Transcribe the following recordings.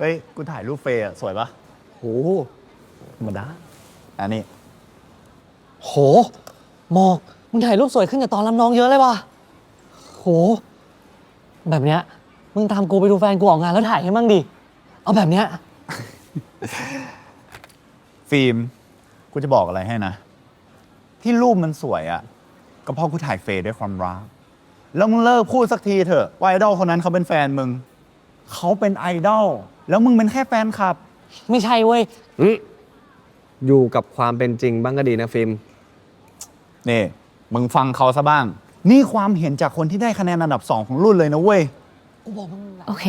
เฮ้ย กูถ่ายรูปเฟย์อะสวยปะโหธรรมดา อันนี้ โหหมอกมึงถ่ายรูปสวยขึ้นจากตอนรับน้องเยอะเลยว่ะโห แบบเนี้ยมึงตามกูไปดูแฟนกูออกงานแล้วถ่ายให้มั่งดิ เอาแบบเนี้ยฟิล์ม กูจะบอกอะไรให้นะ ที่รูปมันสวยอะ่ะก็เพราะกูถ่ายเฟย์ด้วยความรัก แล้วมึงเลิกพูดสักทีเถอะว่าไอดอลคนนั้นเขาเป็นแฟนมึง เขาเป็นไอดอลแล้วมึงเป็นแค่แฟนคลับ ไม่ใช่เว้ย อืมอยู่กับความเป็นจริงบ้างก็ดีนะฟิล์มนี่มึงฟังเขาซะบ้าง นี่ความเห็นจากคนที่ได้คะแนนอันดับสองของรุ่นเลยนะเว้ยกูบอกมึงโอเค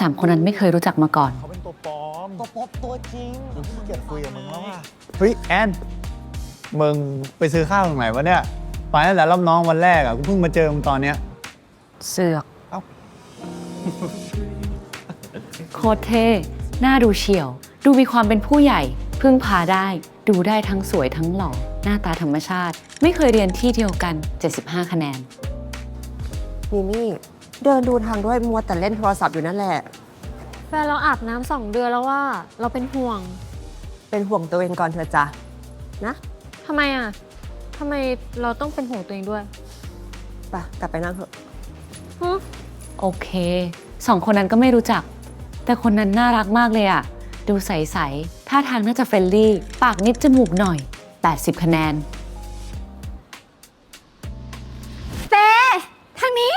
สามคนนั้นไม่เคยรู้จักมาก่อน เขาเป็นตัวปลอมตัวป๊อปตัวจริงกูขี้เกียจคุยกับมึงแล้วว่ะเฮ้ยแอนมึงไปซื้อข้าวตรงไหนวะเนี่ยไปตั้งแต่รับน้องวันแรกอะกูเพิ่งมาเจอมึงตอนเนี้ยเสือก เอ้า โคตรเท่หน้าดูเฉียว ดูมีความเป็นผู้ใหญ่ พึ่งพาได้ ดูได้ทั้งสวยทั้งหล่อ หน้าตาธรรมชาติ ไม่เคยเรียนที่เดียวกัน 75 คะแนน มิมี่เดินดูทางด้วยมัวแต่เล่นโทรศัพท์อยู่นั่นแหละ แฟนเราอาบน้ำสองเดือนแล้วว่า เราเป็นห่วงเป็นห่วงตัวเองก่อนเถอะจ้ะนะทำไมอะทำไมเราต้องเป็นห่วงตัวเองด้วยไปกลับไปนั่งเถอะฮะโอเค สองคนนั้นก็ไม่รู้จัก แต่คนนั้นน่ารักมากเลยอะดูใสๆท่าทางน่าจะเฟรนลี่ ปากนิดจมูกหน่อย 80 คะแนนเฟทางนี้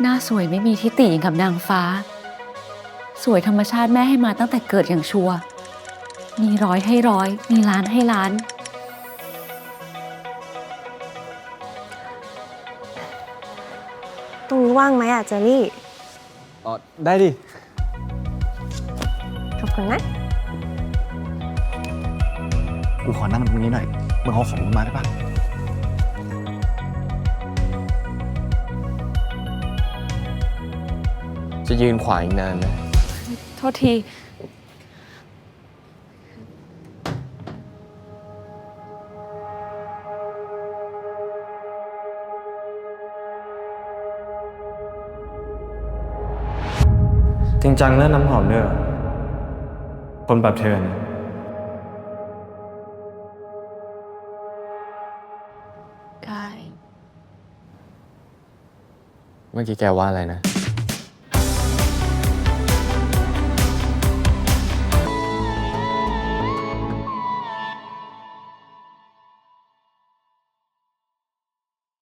หน้าสวยไม่มีทิฏฐิอย่างกับนางฟ้า สวยธรรมชาติแม่ให้มาตั้งแต่เกิดอย่างชัวร์ มีร้อยให้ร้อย มีล้านให้ล้าน ตรงนี้ว่างไหมอะเจอรี่อ๋อได้ดิ ขอบคุณนะ กูขอนั่งตรงนี้หน่อย มึงเอาของมึงมาได้ปะจะยืนขวางอีกนานไหม โทษที จริงจังเรื่องน้ำหอมด้วยเหรอคนแบบเธอเนี่ยกาย เมื่อกี้แกว่าอะไรนะ